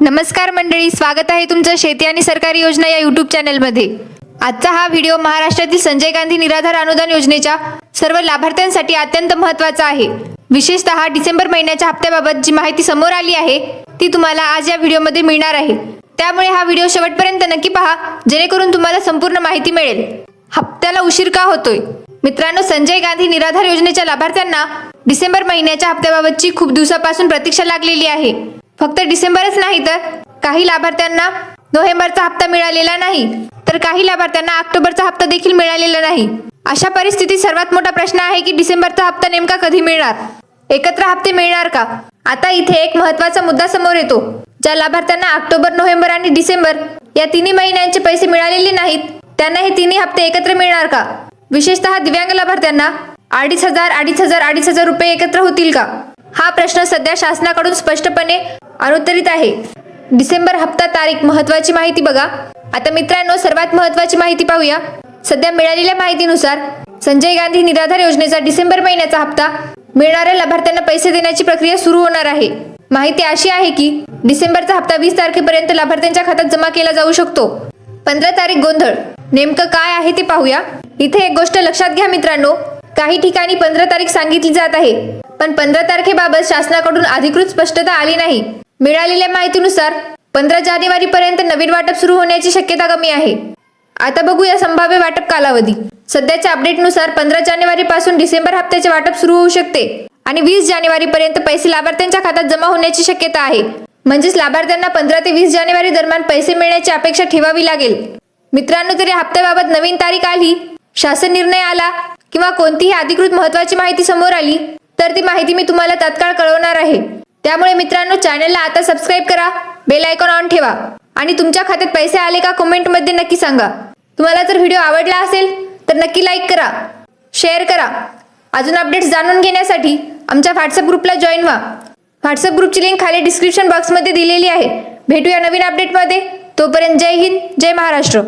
नमस्कार मंडळी स्वागत आहे तुमचं शेती आणि सरकारी योजना या यूट्यूब चॅनलमध्ये आजचा हा व्हिडिओ महाराष्ट्रातील संजय गांधी निराधार अनुदान योजनेच्या सर्व लाभार्थ्यांसाठी अत्यंत महत्त्वाचा आहे. विशेषतः डिसेंबर महिन्याच्या हप्त्याबाबत जी माहिती समोर आली आहे ती तुम्हाला आज या व्हिडिओमध्ये मिळणार आहे. त्यामुळे हा व्हिडिओ शेवटपर्यंत नक्की पहा जेणेकरून तुम्हाला संपूर्ण माहिती मिळेल. हप्त्याला उशीर का होतोय? मित्रांनो संजय गांधी निराधार योजनेच्या लाभार्थ्यांना डिसेंबर महिन्याच्या हप्त्याबाबतची खूप दिवसापासून प्रतीक्षा लागलेली आहे. फक्त डिसेंबरच नाही तर काही लाभार्थ्यांना नोव्हेंबरचा हप्ता मिळालेला नाही तर काही लाभार्थ्यांना ऑक्टोबरचा हप्ता देखील मिळालेला नाही. अशा परिस्थितीत सर्वात मोठा प्रश्न आहे की डिसेंबरचा हप्ता नेमका कधी मिळणार? एकत्र हप्ते मिळणार का? आता इथे एक महत्त्वाचा मुद्दा समोर येतो ज्या लाभार्थ्यांना ऑक्टोबर नोव्हेंबर आणि डिसेंबर या तिन्ही महिन्यांचे पैसे मिळालेले नाहीत त्यांना हे तिन्ही हप्ते एकत्र मिळणार का? विशेषतः दिव्यांग लाभार्थ्यांना अडीच हजार अडीच हजार अडीच हजार रुपये एकत्र होतील का? हा प्रश्न सध्या शासनाकडून स्पष्टपणे अनुत्तरित आहे. डिसेंबर हप्ता तारीख महत्वाची माहिती बघा. आता मित्रांनो सर्वात महत्वाची माहिती पाहूया. सध्या मिळालेल्या माहितीनुसार संजय गांधी निराधार योजनेचा डिसेंबर महिन्याचा हप्ता मिळणाऱ्या लाभार्थ्यांना पैसे देण्याची प्रक्रिया सुरू होणार आहे. माहिती अशी आहे की डिसेंबरचा हप्ता वीस तारखेपर्यंत लाभार्थ्यांच्या खात्यात जमा केला जाऊ शकतो. पंधरा तारीख गोंधळ. नेमकं काय आहे ते पाहूया. इथे एक गोष्ट लक्षात घ्या मित्रांनो. काही ठिकाणी पंधरा तारीख सांगितली जात आहे. पण पंधरा तारखेबाबत शासनाकडून अधिकृत स्पष्टता आली नाही. मिळालेल्या माहितीनुसार पंधरा जानेवारी पर्यंत नवीन वाटप सुरू होण्याची शक्यता कमी आहे. आता बघूया संभाव्य वाटप कालावधी. सध्याच्या अपडेटनुसार पंधरा जानेवारी पासून डिसेंबर हप्त्याचे वाटप सुरू होऊ शकते आणि वीस जानेवारी पर्यंत पैसे लाभार्थ्यांच्या खात्यात जमा होण्याची शक्यता आहे. म्हणजेच लाभार्थ्यांना पंधरा ते वीस जानेवारी दरम्यान पैसे मिळण्याची अपेक्षा ठेवावी लागेल. मित्रांनो जरी हप्त्याबाबत नवीन तारीख आली शासन निर्णय आला किंवा कोणतीही अधिकृत महत्वाची माहिती समोर आली तर ती माहिती मी तुम्हाला तात्काळ कळवणार आहे. त्यामुळे मित्रांनो चॅनलला आता सबस्क्राईब करा बेल आयकॉन ऑन ठेवा. आणि तुमच्या खात्यात पैसे आले का कमेंटमध्ये नक्की सांगा. तुम्हाला जर व्हिडिओ आवडला असेल तर नक्की लाईक करा शेअर करा. अजून अपडेट्स जाणून घेण्यासाठी आमच्या व्हॉट्सअप ग्रुपला जॉईन व्हा. व्हॉट्सअप ग्रुपची लिंक खाली डिस्क्रिप्शन बॉक्समध्ये दिलेली आहे. भेटूया नवीन अपडेटमध्ये तोपर्यंत जय हिंद जय महाराष्ट्र.